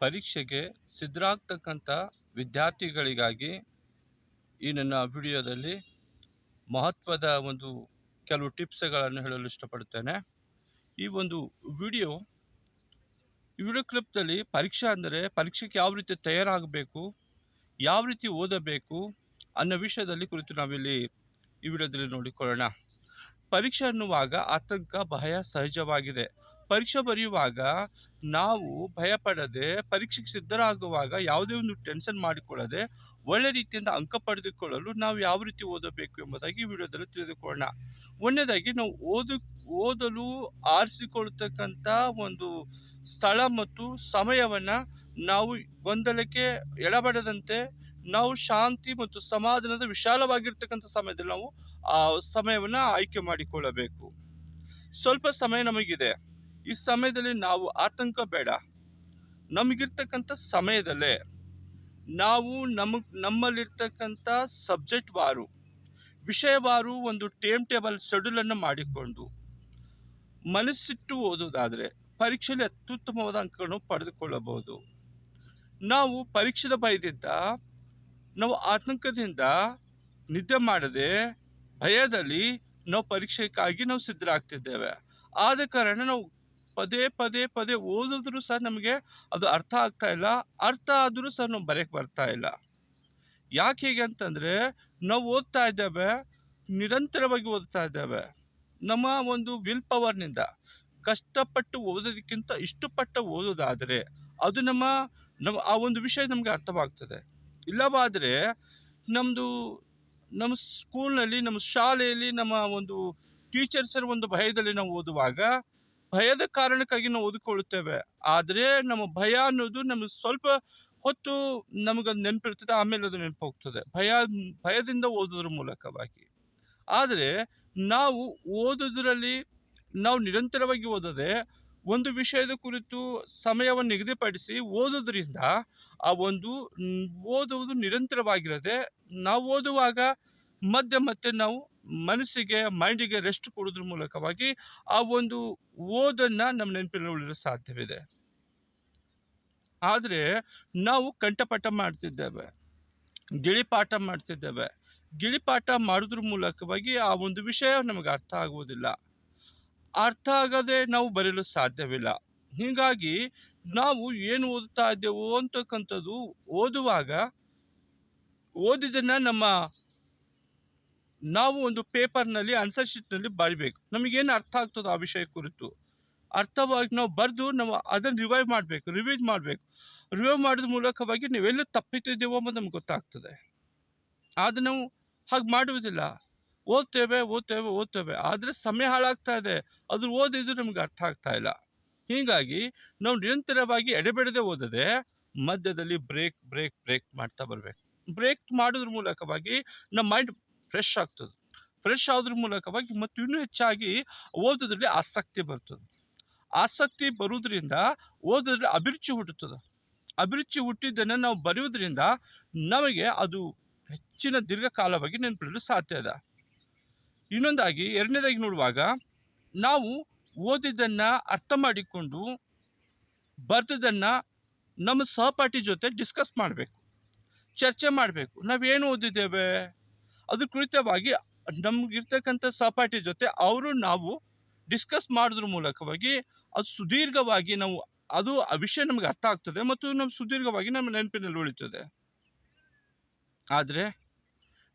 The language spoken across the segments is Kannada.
ಪರೀಕ್ಷೆಗೆ ಸಿದ್ಧರಾಗ್ತಕ್ಕಂಥ ವಿದ್ಯಾರ್ಥಿಗಳಿಗಾಗಿ ಈ ನನ್ನ ವಿಡಿಯೋದಲ್ಲಿ ಮಹತ್ವದ ಒಂದು ಕೆಲವು ಟಿಪ್ಸ್ಗಳನ್ನು ಹೇಳಲು ಇಷ್ಟಪಡುತ್ತೇನೆ. ಈ ಒಂದು ವಿಡಿಯೋ ವಿಡಿಯೋ ಕ್ಲಿಪ್ದಲ್ಲಿ ಪರೀಕ್ಷೆ ಅಂದರೆ ಪರೀಕ್ಷೆಗೆ ಯಾವ ರೀತಿ ತಯಾರಾಗಬೇಕು, ಯಾವ ರೀತಿ ಓದಬೇಕು ಅನ್ನೋ ವಿಷಯದಲ್ಲಿ ಕುರಿತು ನಾವಿಲ್ಲಿ ಈ ವಿಡಿಯೋದಲ್ಲಿ ನೋಡಿಕೊಳ್ಳೋಣ. ಪರೀಕ್ಷೆ ಅನ್ನುವಾಗ ಆತಂಕ, ಭಯ ಸಹಜವಾಗಿದೆ. ಪರೀಕ್ಷೆ ಬರೆಯುವಾಗ ನಾವು ಭಯಪಡದೆ ಪರೀಕ್ಷೆಗೆ ಸಿದ್ಧರಾಗುವಾಗ ಯಾವುದೇ ಒಂದು ಟೆನ್ಷನ್ ಮಾಡಿಕೊಳ್ಳದೆ ಒಳ್ಳೆ ರೀತಿಯಿಂದ ಅಂಕ ಪಡೆದುಕೊಳ್ಳಲು ನಾವು ಯಾವ ರೀತಿ ಓದಬೇಕು ಎಂಬುದಾಗಿ ವಿಡಿಯೋದಲ್ಲಿ ತಿಳಿದುಕೊಳ್ಳೋಣ. ಒಂದನೇದಾಗಿ ನಾವು ಓದು, ಓದಲು ಆರಿಸಿಕೊಳ್ತಕ್ಕಂಥ ಒಂದು ಸ್ಥಳ ಮತ್ತು ಸಮಯವನ್ನು ನಾವು ಗೊಂದಲಕ್ಕೆ ಎಡಬಡದಂತೆ ನಾವು ಶಾಂತಿ ಮತ್ತು ಸಮಾಧಾನದ ವಿಶಾಲವಾಗಿರ್ತಕ್ಕಂಥ ಸಮಯದಲ್ಲಿ ನಾವು ಆ ಸಮಯವನ್ನು ಆಯ್ಕೆ ಮಾಡಿಕೊಳ್ಳಬೇಕು. ಸ್ವಲ್ಪ ಸಮಯ ನಮಗಿದೆ. ಈ ಸಮಯದಲ್ಲಿ ನಾವು ಆತಂಕ ಬೇಡ. ನಮಗಿರ್ತಕ್ಕಂಥ ಸಮಯದಲ್ಲೇ ನಾವು ನಮಗೆ ನಮ್ಮಲ್ಲಿರ್ತಕ್ಕಂಥ ಸಬ್ಜೆಕ್ಟ್ ವಾರು ವಿಷಯವಾರು ಒಂದು ಟೇಮ್ ಟೇಬಲ್ ಶೆಡ್ಯೂಲನ್ನು ಮಾಡಿಕೊಂಡು ಮನಸ್ಸಿಟ್ಟು ಓದೋದಾದರೆ ಪರೀಕ್ಷೆಯಲ್ಲಿ ಅತ್ಯುತ್ತಮವಾದ ಅಂಕಗಳನ್ನು ಪಡೆದುಕೊಳ್ಳಬಹುದು. ನಾವು ಪರೀಕ್ಷೆದ ಭಯದಿಂದ, ನಾವು ಆತಂಕದಿಂದ ನಿದ್ದೆ ಮಾಡದೆ ಭಯದಲ್ಲಿ ನಾವು ಪರೀಕ್ಷೆಗಾಗಿ ನಾವು ಸಿದ್ಧರಾಗ್ತಿದ್ದೇವೆ. ಆದ ಕಾರಣ ನಾವು ಪದೇ ಪದೇ ಪದೇ ಓದಿದ್ರು ಸಹ ನಮಗೆ ಅದು ಅರ್ಥ ಆಗ್ತಾ ಇಲ್ಲ. ಅರ್ಥ ಆದರೂ ಸಹ ನಾವು ಬರೆಯಕ್ಕೆ ಬರ್ತಾ ಇಲ್ಲ. ಯಾಕೆ ಹೇಗೆ ಅಂತಂದರೆ ನಾವು ಓದ್ತಾ ಇದ್ದೇವೆ, ನಿರಂತರವಾಗಿ ಓದ್ತಾ ಇದ್ದೇವೆ. ನಮ್ಮ ಒಂದು ವಿಲ್ ಪವರ್ನಿಂದ ಕಷ್ಟಪಟ್ಟು ಓದೋದಕ್ಕಿಂತ ಇಷ್ಟಪಟ್ಟು ಓದೋದಾದರೆ ಅದು ನಮ್ಮ ನಮ್ಮ ಆ ಒಂದು ವಿಷಯ ನಮಗೆ ಅರ್ಥವಾಗ್ತದೆ. ಇಲ್ಲವಾದರೆ ನಮ್ಮದು ನಮ್ಮ ಸ್ಕೂಲ್ನಲ್ಲಿ ನಮ್ಮ ಶಾಲೆಯಲ್ಲಿ ನಮ್ಮ ಒಂದು ಟೀಚರ್ಸರ ಒಂದು ಭಯದಲ್ಲಿ ನಾವು ಓದುವಾಗ ಭಯದ ಕಾರಣಕ್ಕಾಗಿ ನಾವು ಓದಿಕೊಳ್ಳುತ್ತೇವೆ. ಆದರೆ ನಮ್ಮ ಭಯ ಅನ್ನೋದು ನಮಗೆ ಸ್ವಲ್ಪ ಹೊತ್ತು ನಮಗೆ ನೆನಪಿರ್ತದೆ ಆಮೇಲೆ ಅದು ನೆನಪು ಹೋಗ್ತದೆ ಭಯ, ಭಯದಿಂದ ಓದೋದ್ರ ಮೂಲಕವಾಗಿ. ಆದರೆ ನಾವು ಓದೋದ್ರಲ್ಲಿ ನಾವು ನಿರಂತರವಾಗಿ ಓದದೆ ಒಂದು ವಿಷಯದ ಕುರಿತು ಸಮಯವನ್ನು ನಿಗದಿಪಡಿಸಿ ಓದೋದ್ರಿಂದ ಆ ಒಂದು, ಓದುವುದು ನಿರಂತರವಾಗಿರದೆ ನಾವು ಓದುವಾಗ ಮಧ್ಯೆ ಮತ್ತೆ ನಾವು ಮನಸ್ಸಿಗೆ, ಮೈಂಡಿಗೆ ರೆಸ್ಟ್ ಕೊಡೋದ್ರ ಮೂಲಕವಾಗಿ ಆ ಒಂದು ಓದನ್ನ ನಮ್ಮ ನೆನಪಿನಲ್ಲಿ ಸಾಧ್ಯವಿದೆ. ಆದರೆ ನಾವು ಕಂಠಪಾಠ ಮಾಡ್ತಿದ್ದೇವೆ, ಗಿಳಿಪಾಠ ಮಾಡ್ತಿದ್ದೇವೆ. ಗಿಳಿಪಾಠ ಮಾಡೋದ್ರ ಮೂಲಕವಾಗಿ ಆ ಒಂದು ವಿಷಯ ನಮಗೆ ಅರ್ಥ ಆಗುವುದಿಲ್ಲ. ಅರ್ಥ ಆಗದೆ ನಾವು ಬರೆಯಲು ಸಾಧ್ಯವಿಲ್ಲ. ಹೀಗಾಗಿ ನಾವು ಏನು ಓದುತ್ತಾ ಇದ್ದೇವೋ ಅಂತಕ್ಕಂಥದ್ದು ಓದುವಾಗ ಓದಿದ್ದನ್ನು ನಮ್ಮ ನಾವು ಒಂದು ಪೇಪರ್ನಲ್ಲಿ ಆನ್ಸರ್ ಶೀಟ್ನಲ್ಲಿ ಬರಿಬೇಕು. ನಮಗೇನು ಅರ್ಥ ಆಗ್ತದೋ ಆ ವಿಷಯ ಕುರಿತು. ಅರ್ಥವಾಗಿ ನಾವು ಬರೆದು ನಾವು ಅದನ್ನು ರಿವೈವ್ ಮಾಡಬೇಕು ರಿವೈವ್ ಮಾಡಬೇಕು. ರಿವೈವ್ ಮಾಡಿದ ಮೂಲಕವಾಗಿ ನೀವೆಲ್ಲ ತಪ್ಪಿತಿದ್ದೇವೋ ಅಂತ ನಮ್ಗೆ ಗೊತ್ತಾಗ್ತದೆ. ಆದರೆ ನಾವು ಹಾಗೆ ಮಾಡುವುದಿಲ್ಲ. ಓದ್ತೇವೆ ಓದ್ತೇವೆ ಓದ್ತೇವೆ. ಆದರೆ ಸಮಯ ಹಾಳಾಗ್ತಾ ಇದೆ. ಅದು ಓದಿದ್ರು ನಮ್ಗೆ ಅರ್ಥ ಆಗ್ತಾ ಇಲ್ಲ. ಹೀಗಾಗಿ ನಾವು ನಿರಂತರವಾಗಿ ಎಡೆಬಿಡದೆ ಓದದೆ ಮಧ್ಯದಲ್ಲಿ ಬ್ರೇಕ್ ಬ್ರೇಕ್ ಬ್ರೇಕ್ ಮಾಡ್ತಾ ಬರಬೇಕು. ಬ್ರೇಕ್ ಮಾಡೋದ್ರ ಮೂಲಕವಾಗಿ ನಮ್ಮ ಮೈಂಡ್ ಫ್ರೆಶ್ ಆಗ್ತದೆ. ಫ್ರೆಶ್ ಆದ್ರ ಮೂಲಕವಾಗಿ ಮತ್ತು ಇನ್ನೂ ಹೆಚ್ಚಾಗಿ ಓದೋದ್ರಲ್ಲಿ ಆಸಕ್ತಿ ಬರ್ತದೆ. ಆಸಕ್ತಿ ಬರುವುದರಿಂದ ಓದೋದ್ರಲ್ಲಿ ಅಭಿರುಚಿ ಹುಟ್ಟುತ್ತದೆ. ಅಭಿರುಚಿ ಹುಟ್ಟಿದ್ದನ್ನು ನಾವು ಬರೆಯೋದ್ರಿಂದ ನಮಗೆ ಅದು ಹೆಚ್ಚಿನ ದೀರ್ಘಕಾಲವಾಗಿ ನೆನಪಿಡಲು ಸಾಧ್ಯ ಇದೆ ಇನ್ನೊಂದಾಗಿ ಎರಡನೇದಾಗಿ ನೋಡುವಾಗ ನಾವು ಓದಿದ್ದನ್ನು ಅರ್ಥ ಮಾಡಿಕೊಂಡು ಬರೆದದನ್ನು ನಮ್ಮ ಸಹಪಾಠಿ ಜೊತೆ ಡಿಸ್ಕಸ್ ಮಾಡಬೇಕು. ಚರ್ಚೆ ಮಾಡಬೇಕು. ನಾವೇನು ಓದಿದ್ದೇವೆ? ಅದ್ರ ಕುರಿತವಾಗಿ ನಮಗಿರ್ತಕ್ಕಂಥ ಸಹಪಾಠಿ ಜೊತೆ ಅವರು ನಾವು ಡಿಸ್ಕಸ್ ಮಾಡಿದ್ರ ಮೂಲಕವಾಗಿ ಅದು ಸುದೀರ್ಘವಾಗಿ ನಾವು, ಅದು ಆ ವಿಷಯ ನಮಗೆ ಅರ್ಥ ಆಗ್ತದೆ ಮತ್ತು ನಮ್ಮ ಸುದೀರ್ಘವಾಗಿ ನಮ್ಮ ನೆನಪಿನಲ್ಲಿ ಉಳಿತದೆ. ಆದರೆ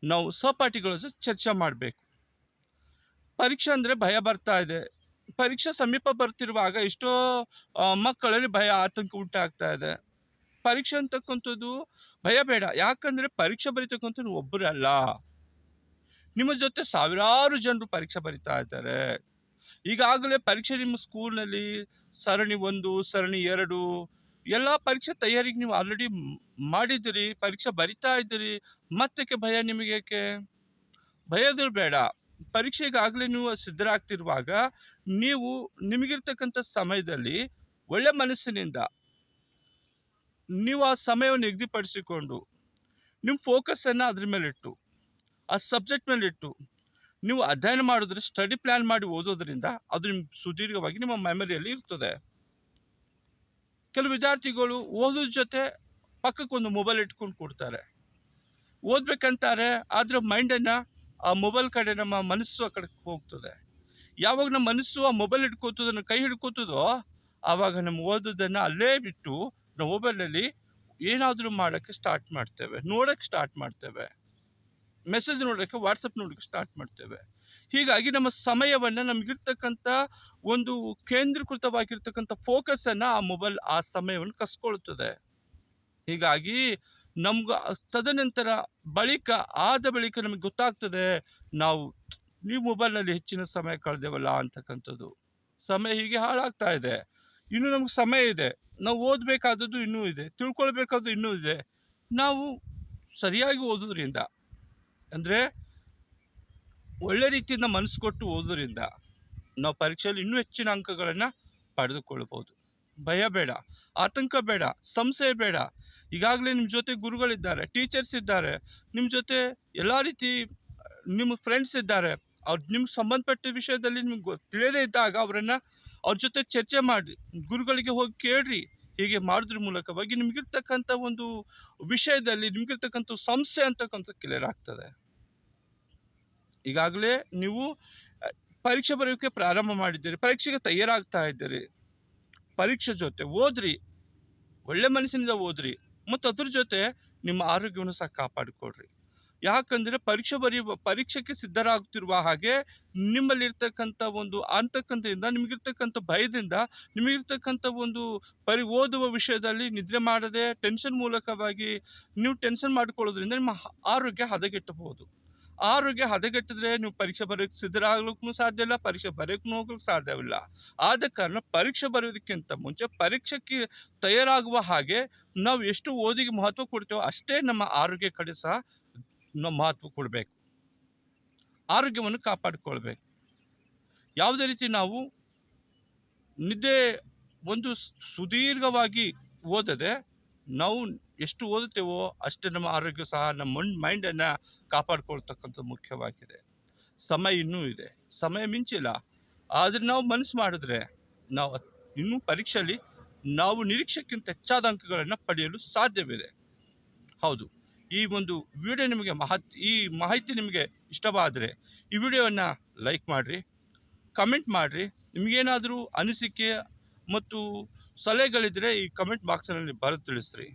ನಾವು ಸಹಪಾಠಿಗಳ ಚರ್ಚೆ ಮಾಡಬೇಕು. ಪರೀಕ್ಷೆ ಅಂದರೆ ಭಯ ಬರ್ತಾ ಇದೆ. ಪರೀಕ್ಷೆ ಸಮೀಪ ಬರ್ತಿರುವಾಗ ಎಷ್ಟೋ ಮಕ್ಕಳಲ್ಲಿ ಭಯ, ಆತಂಕ ಉಂಟಾಗ್ತಾ ಇದೆ. ಪರೀಕ್ಷೆ ಅಂತಕ್ಕಂಥದ್ದು ಭಯ ಬೇಡ. ಯಾಕಂದರೆ ಪರೀಕ್ಷೆ ಬರೀತಕ್ಕಂಥ ಒಬ್ಬರಲ್ಲ ನಿಮ್ಮ ಜೊತೆ ಸಾವಿರಾರು ಜನರು ಪರೀಕ್ಷೆ ಬರಿತಾ ಇದ್ದಾರೆ. ಈಗಾಗಲೇ ಪರೀಕ್ಷೆ ನಿಮ್ಮ ಸ್ಕೂಲ್ನಲ್ಲಿ ಸರಣಿ ಒಂದು, ಸರಣಿ ಎರಡು, ಎಲ್ಲ ಪರೀಕ್ಷೆ ತಯಾರಿಗೆ ನೀವು ಆಲ್ರೆಡಿ ಮಾಡಿದ್ದೀರಿ, ಪರೀಕ್ಷೆ ಬರಿತಾ ಇದ್ದೀರಿ. ಮತ್ತಕ್ಕೆ ಭಯ ನಿಮಗೆ ಏಕೆ? ಭಯದ್ರು ಬೇಡ. ಪರೀಕ್ಷೆಗಾಗಲೇ ನೀವು ಸಿದ್ಧರಾಗ್ತಿರುವಾಗ ನೀವು ನಿಮಗಿರ್ತಕ್ಕಂಥ ಸಮಯದಲ್ಲಿ ಒಳ್ಳೆ ಮನಸ್ಸಿನಿಂದ ನೀವು ಆ ಸಮಯವನ್ನು ನಿಗದಿಪಡಿಸಿಕೊಂಡು, ನಿಮ್ಮ ಫೋಕಸನ್ನು ಅದ್ರ ಮೇಲೆ ಇಟ್ಟು ಆ ಸಬ್ಜೆಕ್ಟ್ ಮೇಲೆ ಇಟ್ಟು, ನೀವು ಅಧ್ಯಯನ ಮಾಡಿದ್ರೆ ಸ್ಟಡಿ ಪ್ಲ್ಯಾನ್ ಮಾಡಿ ಓದೋದ್ರಿಂದ ಅದು ನಿಮ್ಮ ಸುದೀರ್ಘವಾಗಿ ನಿಮ್ಮ ಮೆಮರಿಯಲ್ಲಿ ಇರ್ತದೆ. ಕೆಲವು ವಿದ್ಯಾರ್ಥಿಗಳು ಓದೋದ್ರ ಜೊತೆ ಪಕ್ಕಕ್ಕೊಂದು ಮೊಬೈಲ್ ಇಟ್ಕೊಂಡು ಕೊಡ್ತಾರೆ. ಓದಬೇಕಂತಾರೆ, ಆದ್ರೆ ಮೈಂಡನ್ನು ಆ ಮೊಬೈಲ್ ಕಡೆ ನಮ್ಮ ಮನಸ್ಸು ಆ ಕಡೆ ಹೋಗ್ತದೆ. ಯಾವಾಗ ನಮ್ಮ ಮನಸ್ಸು ಆ ಮೊಬೈಲ್ ಹಿಡ್ಕೋತದನ್ನು ಕೈ ಹಿಡ್ಕೋತದೋ, ಆವಾಗ ನಮ್ಮ ಓದೋದನ್ನು ಅಲ್ಲೇ ಬಿಟ್ಟು ನಾವು ಮೊಬೈಲಲ್ಲಿ ಏನಾದರೂ ಮಾಡೋಕ್ಕೆ ಸ್ಟಾರ್ಟ್ ಮಾಡ್ತೇವೆ, ನೋಡೋಕ್ಕೆ ಸ್ಟಾರ್ಟ್ ಮಾಡ್ತೇವೆ. ಮೆಸೇಜ್ ನೋಡೋಕ್ಕೆ ವಾಟ್ಸಪ್ ನೋಡೋಕ್ಕೆ ಸ್ಟಾರ್ಟ್ ಮಾಡ್ತೇವೆ. ಹೀಗಾಗಿ ನಮ್ಮ ಸಮಯವನ್ನು ನಮಗಿರ್ತಕ್ಕಂಥ ಒಂದು ಕೇಂದ್ರೀಕೃತವಾಗಿರ್ತಕ್ಕಂಥ ಫೋಕಸನ್ನು ಆ ಮೊಬೈಲ್ ಆ ಸಮಯವನ್ನು ಕಸ್ಕೊಳ್ತದೆ. ಹೀಗಾಗಿ ನಮ್ಗೆ ತದನಂತರ ಬಳಿಕ ಆದ ಬಳಿಕ ನಮಗೆ ಗೊತ್ತಾಗ್ತದೆ, ನಾವು ನೀವು ಮೊಬೈಲ್ನಲ್ಲಿ ಹೆಚ್ಚಿನ ಸಮಯ ಕಳೆದೇವಲ್ಲ ಅಂತಕ್ಕಂಥದ್ದು. ಸಮಯ ಹೀಗೆ ಹಾಳಾಗ್ತಾ ಇದೆ. ಇನ್ನು ನಮ್ಗೆ ಸಮಯ ಇದೆ. ನಾವು ಓದಬೇಕಾದದ್ದು ಇನ್ನೂ ಇದೆ. ತಿಳ್ಕೊಳ್ಬೇಕಾದ್ದು ಇನ್ನೂ ಇದೆ. ನಾವು ಸರಿಯಾಗಿ ಓದೋದ್ರಿಂದ ಅಂದರೆ ಒಳ್ಳೆ ರೀತಿಯಿಂದ ಮನಸ್ಸು ಕೊಟ್ಟು ಓದೋದ್ರಿಂದ ನಾವು ಪರೀಕ್ಷೆಯಲ್ಲಿ ಇನ್ನೂ ಹೆಚ್ಚಿನ ಅಂಕಗಳನ್ನು ಪಡೆದುಕೊಳ್ಬೋದು ಭಯ ಬೇಡ, ಆತಂಕ ಬೇಡ, ಸಂಶಯ ಬೇಡ. ಈಗಾಗಲೇ ನಿಮ್ಮ ಜೊತೆ ಗುರುಗಳಿದ್ದಾರೆ, ಟೀಚರ್ಸ್ ಇದ್ದಾರೆ. ನಿಮ್ಮ ಜೊತೆ ಎಲ್ಲ ರೀತಿ, ನಿಮ್ಮ ಫ್ರೆಂಡ್ಸ್ ಇದ್ದಾರೆ. ಅವ್ರು ನಿಮ್ಗೆ ಸಂಬಂಧಪಟ್ಟ ವಿಷಯದಲ್ಲಿ ನಿಮ್ಗೆ ತಿಳಿಯದೇ ಇದ್ದಾಗ ಅವರನ್ನು ಅವ್ರ ಜೊತೆ ಚರ್ಚೆ ಮಾಡಿ, ಗುರುಗಳಿಗೆ ಹೋಗಿ ಕೇಳ್ರಿ. ಹೀಗೆ ಮಾಡೋದ್ರ ಮೂಲಕವಾಗಿ ನಿಮಗಿರ್ತಕ್ಕಂಥ ಒಂದು ವಿಷಯದಲ್ಲಿ, ನಿಮ್ಗಿರ್ತಕ್ಕಂಥ ಸಮಸ್ಯೆ ಅಂತಕ್ಕಂಥ ಕ್ಲಿಯರ್ ಆಗ್ತದೆ. ಈಗಾಗಲೇ ನೀವು ಪರೀಕ್ಷೆ ಬರೆಯೋಕ್ಕೆ ಪ್ರಾರಂಭ ಮಾಡಿದ್ದೀರಿ, ಪರೀಕ್ಷೆಗೆ ತಯಾರಾಗ್ತಾ ಇದ್ದೀರಿ. ಪರೀಕ್ಷೆ ಜೊತೆ ಓದ್ರಿ, ಒಳ್ಳೆ ಮನಸ್ಸಿನಿಂದ ಓದ್ರಿ ಮತ್ತು ಅದ್ರ ಜೊತೆ ನಿಮ್ಮ ಆರೋಗ್ಯವನ್ನು ಸಹ ಕಾಪಾಡಿಕೊಡ್ರಿ ಯಾಕಂದರೆ ಪರೀಕ್ಷೆ ಬರೆಯುವ ಪರೀಕ್ಷೆಗೆ ಸಿದ್ಧರಾಗುತ್ತಿರುವ ಹಾಗೆ ನಿಮ್ಮಲ್ಲಿರ್ತಕ್ಕಂಥ ಒಂದು ಅಂತಕ್ಕಂಥದಿಂದ ನಿಮಗಿರ್ತಕ್ಕಂಥ ಭಯದಿಂದ, ನಿಮಗಿರ್ತಕ್ಕಂಥ ಒಂದು ಪರಿ ಓದುವ ವಿಷಯದಲ್ಲಿ ನಿದ್ರೆ ಮಾಡದೆ ಟೆನ್ಷನ್ ಮೂಲಕವಾಗಿ ನೀವು ಟೆನ್ಷನ್ ಮಾಡ್ಕೊಳ್ಳೋದ್ರಿಂದ ನಿಮ್ಮ ಆರೋಗ್ಯ ಹದಗೆಟ್ಟಬಹುದು. ಆರೋಗ್ಯ ಹದಗೆಟ್ಟಿದ್ರೆ ನೀವು ಪರೀಕ್ಷೆ ಬರೆಯೋಕ್ಕೆ ಸಿದ್ಧರಾಗಲಿಕ್ಕೂ ಸಾಧ್ಯ ಇಲ್ಲ, ಪರೀಕ್ಷೆ ಬರೆಯೋಕ್ಕೂ ಹೋಗ್ಲಿಕ್ಕೆ ಸಾಧ್ಯವಿಲ್ಲ ಆದ ಕಾರಣ ಪರೀಕ್ಷೆ ಬರೆಯೋದಕ್ಕಿಂತ ಮುಂಚೆ ಪರೀಕ್ಷೆಗೆ ತಯಾರಾಗುವ ಹಾಗೆ ನಾವು ಎಷ್ಟು ಓದಿಗೆ ಮಹತ್ವ ಕೊಡ್ತೇವೋ ಅಷ್ಟೇ ನಮ್ಮ ಆರೋಗ್ಯ ಕಡೆ ಸಹ ಮಹತ್ವ ಕೊಡಬೇಕು. ಆರೋಗ್ಯವನ್ನು ಕಾಪಾಡಿಕೊಳ್ಬೇಕು. ಯಾವುದೇ ರೀತಿ ನಾವು ನಿದ್ದೆ ಒಂದು ಸುದೀರ್ಘವಾಗಿ ಓದದೆ ನಾವು ಎಷ್ಟು ಓದುತ್ತೇವೋ ಅಷ್ಟೇ ನಮ್ಮ ಆರೋಗ್ಯ ಸಹ ನಮ್ಮ ಮೈಂಡನ್ನು ಕಾಪಾಡ್ಕೊಳ್ತಕ್ಕಂಥ ಮುಖ್ಯವಾಗಿದೆ. ಸಮಯ ಇನ್ನೂ ಇದೆ. ಸಮಯ ಮಿಂಚಿಲ್ಲ. ಆದರೆ ನಾವು ಮನಸ್ಸು ಮಾಡಿದ್ರೆ ನಾವು ಇನ್ನೂ ಪರೀಕ್ಷೆಯಲ್ಲಿ ನಾವು ನಿರೀಕ್ಷೆಕ್ಕಿಂತ ಹೆಚ್ಚಾದ ಅಂಕಗಳನ್ನು ಪಡೆಯಲು ಸಾಧ್ಯವಿದೆ. ಹೌದು. ಈ ಒಂದು ವಿಡಿಯೋ ನಿಮಗೆ ಮಹತ್, ಈ ಮಾಹಿತಿ ನಿಮಗೆ ಇಷ್ಟವಾದರೆ ಈ ವಿಡಿಯೋವನ್ನು ಲೈಕ್ ಮಾಡಿರಿ, ಕಮೆಂಟ್ ಮಾಡಿರಿ. ನಿಮಗೇನಾದರೂ ಅನಿಸಿಕೆ ಮತ್ತು ಸಲಹೆಗಳಿದ್ದರೆ ಈ ಕಮೆಂಟ್ ಬಾಕ್ಸ್ನಲ್ಲಿ ಬರೆದು ತಿಳಿಸ್ರಿ.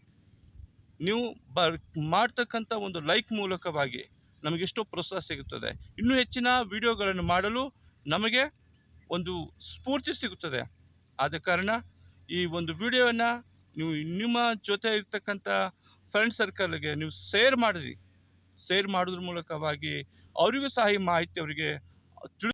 ನೀವು ಬರ್, ಮಾಡ್ತಕ್ಕಂಥ ಒಂದು ಲೈಕ್ ಮೂಲಕವಾಗಿ ನಮಗೆಷ್ಟೋ ಪ್ರೋತ್ಸಾಹ ಸಿಗುತ್ತದೆ. ಇನ್ನೂ ಹೆಚ್ಚಿನ ವಿಡಿಯೋಗಳನ್ನು ಮಾಡಲು ನಮಗೆ ಒಂದು ಸ್ಫೂರ್ತಿ ಸಿಗುತ್ತದೆ. ಆದ ಕಾರಣ ಈ ಒಂದು ವಿಡಿಯೋವನ್ನು ನೀವು ನಿಮ್ಮ ಜೊತೆ ಇರ್ತಕ್ಕಂಥ ಫ್ರೆಂಡ್ ಸರ್ಕಲ್ಗೆ ನೀವು ಶೇರ್ ಮಾಡಿರಿ. ಶೇರ್ ಮಾಡೋದ್ರ ಮೂಲಕವಾಗಿ ಅವರಿಗೂ ಸಹ ಈ ಮಾಹಿತಿ ಅವರಿಗೆ